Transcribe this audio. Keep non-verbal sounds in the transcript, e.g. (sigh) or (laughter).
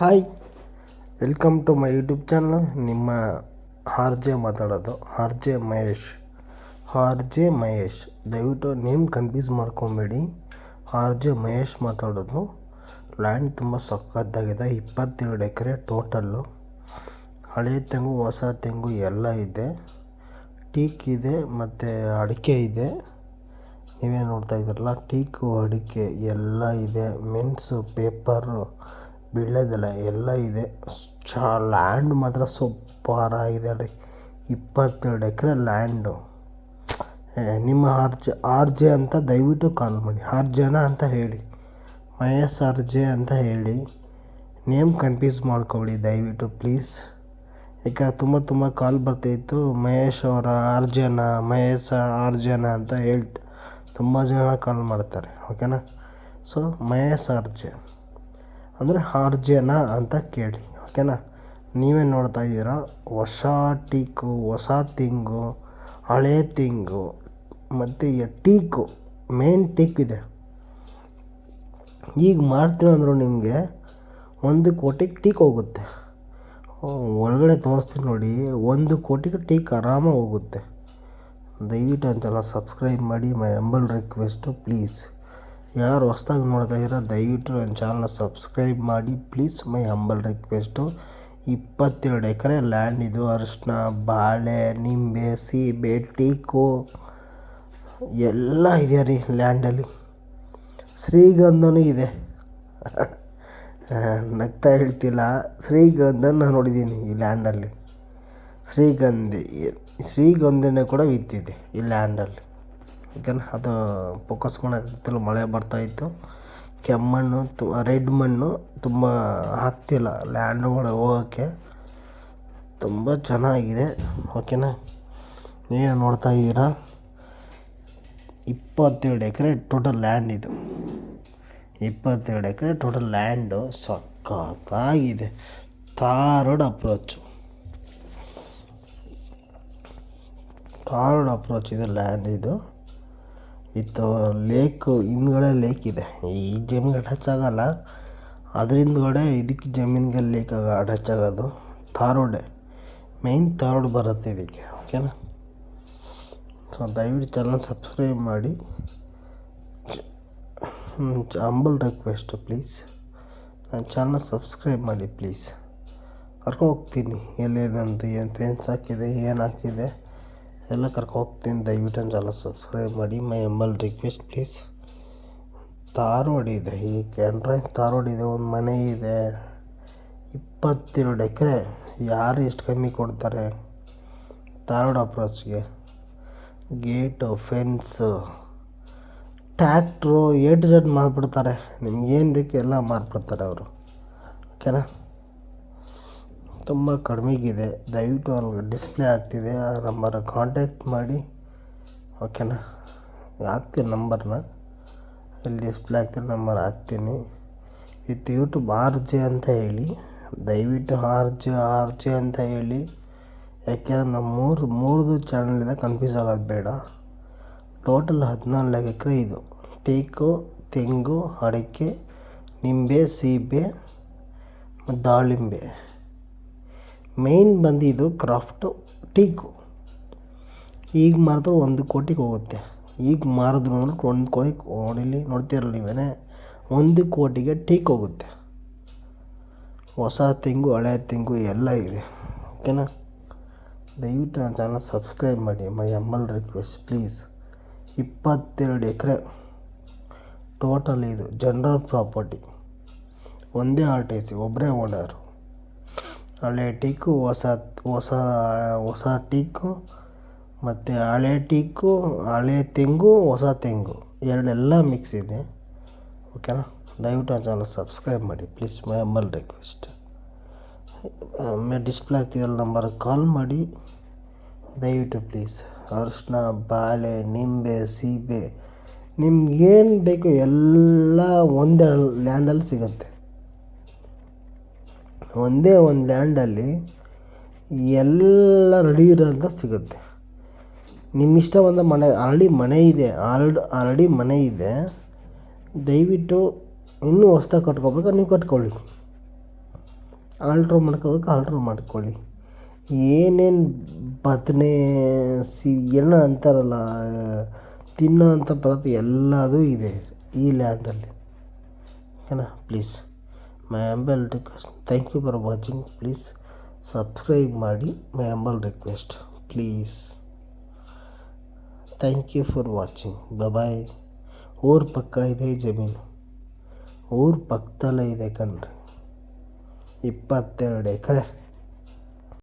Hi, welcome to my YouTube channel. ನಿಮ್ಮ R J ಮಾತಾಡೋದು, R J Mahesh, R J Mahesh. ದಯವಿಟ್ಟು name confuse ಮಾಡ್ಕೊಬೇಡಿ. R J Mahesh ಮಾತಾಡೋದು. Land ತುಂಬ ಸಖತ್ತಾಗಿದೆ, ಇಪ್ಪತ್ತೆರಡು ಎಕರೆ ಟೋಟಲ್ಲು ಹಳೆ ತೆಂಗು, ಹೊಸ ತೆಂಗು ಎಲ್ಲ ಇದೆ. ಟೀಕ್ ಇದೆ, ಮತ್ತು ಅಡಿಕೆ ಇದೆ. ನೀವೇ ನೋಡ್ತಾ ಇದ್ದೀರಲ್ಲ ಟೀಕು ಅಡಿಕೆ ಎಲ್ಲ ಇದೆ. ಮೆನ್ಸು ಪೇಪರು ಬೀಳೋದೆಲ್ಲ ಎಲ್ಲ ಇದೆ. ಚಾ ಲ್ಯಾಂಡ್ ಮಾತ್ರ ಸೂಪರ್ ಆಗಿದೆ ರೀ ಇಪ್ಪತ್ತೆರಡು ಎಕರೆ ಲ್ಯಾಂಡು ನಿಮ್ಮ ಆರ್ ಜೆ ಆರ್ ಜೆ ಅಂತ ದಯವಿಟ್ಟು ಕಾಲ್ ಮಾಡಿ. ಆರ್ ಜೆನ ಅಂತ ಹೇಳಿ. ಮಹೇಶ್ ಆರ್ ಜೆ ಅಂತ ಹೇಳಿ. ನೇಮ್ ಕನ್ಫ್ಯೂಸ್ ಮಾಡ್ಕೊಳ್ಳಿ ದಯವಿಟ್ಟು ಪ್ಲೀಸ್ ಯಾಕೆ, ತುಂಬ ತುಂಬ ಕಾಲ್ ಬರ್ತಾಯಿತ್ತು ಮಹೇಶ್ ಅವರ ಆರ್ ಜನ, ಮಹೇಶ ಆರ್ ಜನ ಅಂತ ಹೇಳ್ತಾ, ತುಂಬ ಜನ ಕಾಲ್ ಮಾಡ್ತಾರೆ. ಓಕೆನಾ ಸೊ ಮಹೇಶ್ ಆರ್ ಜೆ. ಅಂದರೆ ಆರ್ ಜೆನ ಅಂತ ಕೇಳಿ ಓಕೆನಾ ನೀವೇ ನೋಡ್ತಾ ಇದ್ದೀರಾ? ಹೊಸ ಟೀಕು ಹೊಸ ತಿಂಗು, ಹಳೆ ತಿಂಗು, ಮತ್ತು ಟೀಕು ಮೇನ್ ಟೀಕ್ ಇದೆ. ಈಗ ಮಾರ್ತೀನಿ ಅಂದರು ನಿಮಗೆ ಒಂದು ಕೋಟಿಗೆ ಟೀಕ್ ಹೋಗುತ್ತೆ. ಒಳಗಡೆ ತೋರಿಸ್ತೀನಿ ನೋಡಿ, ಒಂದು ಕೋಟಿಗೆ ಟೀಕ್ ಆರಾಮಾಗಿ ಹೋಗುತ್ತೆ. ದಯವಿಟ್ಟು ಒಂದ್ಸಲ ಸಬ್ಸ್ಕ್ರೈಬ್ ಮಾಡಿ ಮೈ ಅಂಬಲ್ ರಿಕ್ವೆಸ್ಟು ಪ್ಲೀಸ್ ಯಾರು ಹೊಸ್ದಾಗಿ ನೋಡ್ತಾ ಇದ್ದೀರಾ ದಯವಿಟ್ಟು ನನ್ನ ಚಾನಲ್ನ ಸಬ್ಸ್ಕ್ರೈಬ್ ಮಾಡಿ. ಪ್ಲೀಸ್ ಮೈ ಹಂಬಲ್ ರಿಕ್ವೆಸ್ಟು ಇಪ್ಪತ್ತೆರಡು ಎಕರೆ ಲ್ಯಾಂಡ್ ಇದು. ಅರಿಶಿನ ಬಾಳೆ, ನಿಂಬೆ, ಸೀಬೆ, ಟೀಕು ಎಲ್ಲ ಇದೆ ರೀ ಲ್ಯಾಂಡಲ್ಲಿ ಶ್ರೀಗಂಧನೂ ಇದೆ. (laughs) ನಗ್ತಾ ಹೇಳ್ತಿಲ್ಲ. ಶ್ರೀಗಂಧನ ನೋಡಿದ್ದೀನಿ ಈ ಲ್ಯಾಂಡಲ್ಲಿ ಶ್ರೀಗಂಧಿ, ಶ್ರೀಗಂಧನೇ ಕೂಡ ವಿತ್ತಿದೆ ಈ ಲ್ಯಾಂಡಲ್ಲಿ ಯಾಕಂದ್ರೆ ಅದು ಫೋಕಸ್ ಮಾಡೋಕ್ಕಾಗ್ತಿಲ್ಲ ಮಳೆ ಬರ್ತಾಯಿತ್ತು ಕೆಮ್ಮಣ್ಣು ತು, ರೆಡ್ ಮಣ್ಣು ತುಂಬ ಆಗ್ತಿಲ್ಲ ಲ್ಯಾಂಡ್ ಒಳಗೆ ಹೋಗೋಕ್ಕೆ. ತುಂಬ ಚೆನ್ನಾಗಿದೆ. ಓಕೆನಾ ನೀವೇ ನೋಡ್ತಾ ಇದ್ದೀರಾ? ಇಪ್ಪತ್ತೆರಡು ಎಕರೆ ಟೋಟಲ್ ಲ್ಯಾಂಡ್ ಇದು. ಇಪ್ಪತ್ತೆರಡು ಎಕರೆ ಟೋಟಲ್ ಲ್ಯಾಂಡು ಸಖತ್ತಾಗಿದೆ. Tar road approach tar road approach ಇದೆ ಲ್ಯಾಂಡ್ ಇದು. ಇತ್ತು, ಲೇಕು ಹಿಂದ್ಗಡೆ ಲೇಕ್ ಇದೆ. ಈ ಜಮೀನಿಗೆ ಟಚ್ ಆಗಲ್ಲ ಅದ್ರ ಹಿಂದ್ಗಡೆ ಇದಕ್ಕೆ ಜಮೀನಿಗೆ ಲೇಕ್ ಟಚ್ ಆಗೋದು ತಾರ್ ರೋಡೇ ಮೇಯ್ನ್ ತಾರ್ ಬರುತ್ತೆ ಇದಕ್ಕೆ ಓಕೆನಾ ಸೊ ದಯವಿಟ್ಟು ಚಾನಲ್ ಸಬ್ಸ್ಕ್ರೈಬ್ ಮಾಡಿ. ಅಂಬಲ್ ರಿಕ್ವೆಸ್ಟ್ ಪ್ಲೀಸ್ ನನ್ನ ಚಾನಲ್ ಸಬ್ಸ್ಕ್ರೈಬ್ ಮಾಡಿ ಪ್ಲೀಸ್ ಕರ್ಕೊ ಹೋಗ್ತೀನಿ. ಎಲ್ಲೇನಂತ ಏನು ಫೆನ್ಸ್ ಹಾಕಿದೆ, ಏನು ಹಾಕಿದೆ. ಎಲ್ಲ ಕರ್ಕೊ ಹೋಗ್ತೀನಿ ದಯವಿಟ್ಟು ನನ್ನ ಚಾನಲ್ ಸಬ್ಸ್ಕ್ರೈಬ್ ಮಾಡಿ my humble request please Dharwad ಇದೆ ಈ ಎಂಟ್ರೆ ಧಾರವಾಡ ಇದೆ, ಒಂದು ಮನೆ ಇದೆ. ಇಪ್ಪತ್ತೆರಡು ಎಕರೆ, ಯಾರು ಇಷ್ಟು ಕಮ್ಮಿ ಕೊಡ್ತಾರೆ? ತಾರೋಡ್ ಅಪ್ರೋಚ್ಗೆ ಗೇಟು ಫೆನ್ಸು ಟ್ಯಾಕ್ಟ್ರು ಎ ಟು ಮಾಡಿಬಿಡ್ತಾರೆ ನಿಮ್ಗೆ ನಿಮ್ಗೇನು ಬೇಕು ಎಲ್ಲ ಮಾಡಿಬಿಡ್ತಾರೆ ಅವರು. ಓಕೆನಾ ತುಂಬ ಕಡಿಮೆಗಿದೆ. ದಯವಿಟ್ಟು ಅಲ್ಲಿ ಡಿಸ್ಪ್ಲೇ ಆಗ್ತಿದೆ. ಆ ನಂಬರ್ ಕಾಂಟ್ಯಾಕ್ಟ್ ಮಾಡಿ. ಓಕೆನಾ? ಹಾಕ್ತೀನಿ ನಂಬರ್ನ. ಇಲ್ಲಿ ಡಿಸ್ಪ್ಲೇ ಆಗ್ತಿರೋ ನಂಬರ್ ಹಾಕ್ತೀನಿ. ವಿತ್ ಯೂಟ್ಯೂಬ್ ಆರ್ ಜೆ ಅಂತ ಹೇಳಿ. ದಯವಿಟ್ಟು ಆರ್ ಜೆ ಆರ್ ಜೆ ಅಂತ ಹೇಳಿ. ಯಾಕೆಂದರೆ ನಮ್ಮ ಮೂರು, ಮೂರದು ಚಾನಲಿಂದ ಕನ್ಫ್ಯೂಸ್ ಆಗೋದು ಬೇಡ. ಟೋಟಲ್ ಹದಿನಾಲ್ಕು ಎಕರೆ ಇದು. ಟೇಕು, ತೆಂಗು, ಅಡಿಕೆ, ನಿಂಬೆ, ಸೀಬೆ, ದಾಳಿಂಬೆ. ಮೇಯ್ನ್ ಬಂದಿದ್ದು ಕ್ರಾಫ್ಟು ಟೀಕು. ಈಗ ಮಾರಿದ್ರೆ ಒಂದು ಕೋಟಿಗೆ ಹೋಗುತ್ತೆ. ಈಗ ಮಾರಿದ್ರು ಅಂದ್ರೆ ಒಂದು ಕೋಟಿ ನೋಡಿಲಿ ನೋಡ್ತಿರಲ್ಲ ನೀವೇ ಒಂದು ಕೋಟಿಗೆ ಟೀಕ್ ಹೋಗುತ್ತೆ. ಹೊಸ ತೆಂಗು ಹಳೆ ತೆಂಗು ಎಲ್ಲ ಇದೆ. ಓಕೆನಾ? ದಯವಿಟ್ಟು ನನ್ನ ಚಾನಲ್ ಸಬ್ಸ್ಕ್ರೈಬ್ ಮಾಡಿ. ಮೈ ಅಮ್ಮಲ್ ರಿಕ್ವೆಸ್ಟ್ ಪ್ಲೀಸ್ ಇಪ್ಪತ್ತೆರಡು ಎಕರೆ ಟೋಟಲ್ ಇದು ಜನರಲ್ ಪ್ರಾಪರ್ಟಿ ಒಂದೇ ಆರ್ ಟಿ ಸಿ ಒಬ್ಬರೇ ಓನರು ಹಳೆ ಟೀಕು ಹೊಸ ಹೊಸ ಹೊಸ ಟೀಕು ಮತ್ತು ಹಳೆ ಟೀಕು ಹಳೆ ತೆಂಗು, ಹೊಸ ತೆಂಗು ಎರಡೆಲ್ಲ ಮಿಕ್ಸ್ ಇದೆ. ಓಕೆನಾ ದಯವಿಟ್ಟು ಆ ಚಾನಲ್ ಸಬ್ಸ್ಕ್ರೈಬ್ ಮಾಡಿ. ಪ್ಲೀಸ್ ಮೈ ಅಂಬಲ್ ರಿಕ್ವೆಸ್ಟ್ ಆಮೇಲೆ ಡಿಸ್ಪ್ಲೇ ಆಗ್ತಿದೆಯಲ್ಲ ನಂಬರ್ಗೆ ಕಾಲ್ ಮಾಡಿ. ದಯವಿಟ್ಟು ಪ್ಲೀಸ್ ಅರಿಶಿನ, ಬಾಳೆ, ನಿಂಬೆ, ಸೀಬೆ ನಿಮ್ಗೇನು ಬೇಕು ಎಲ್ಲ ಒಂದೇ ಲ್ಯಾಂಡಲ್ಲಿ ಸಿಗುತ್ತೆ. ಒಂದೇ ಒಂದು ಲ್ಯಾಂಡಲ್ಲಿ ಎಲ್ಲ ರೆಡಿ ಇರೋಂಥ ಸಿಗುತ್ತೆ. ನಿಮ್ಮ ಇಷ್ಟ ಬಂದ ಮನೆ ಆಲ್ರೆಡಿ ಮನೆ ಇದೆ ಆಲ್ಡ್ ಆಲ್ರೆಡಿ ಮನೆ ಇದೆ. ದಯವಿಟ್ಟು ಇನ್ನೂ ಹೊಸ್ದಾಗಿ ಕಟ್ಕೋಬೇಕಾ, ನೀವು ಕಟ್ಕೊಳ್ಳಿ. ಆಲ್ಟ್ರ್ ಮಾಡ್ಕೋಬೇಕು ಆಲ್ಟ್ರ್ ಮಾಡ್ಕೊಳ್ಳಿ. ಏನೇನು ಬದನೆ ಸಿ ಏನೋ ಅಂತಾರಲ್ಲ, ತಿನ್ನೋ ಅಂಥ ಪದಾರ್ಥ ಎಲ್ಲದೂ ಇದೆ ಈ ಲ್ಯಾಂಡಲ್ಲಿ ಓಕೆನಾ? Please my humble request thank you for watching please subscribe ಮಾಡಿ my humble request please thank you for watching bye ಊರ ಪಕ್ಕ ಇದೆ ಜಮೀನು. ಊರ ಪಕ್ಕದಲ್ಲೇ ಇದೆ ಕಣ್ರಿ. ಇಪ್ಪತ್ತೆರಡು ಎಕರೆ.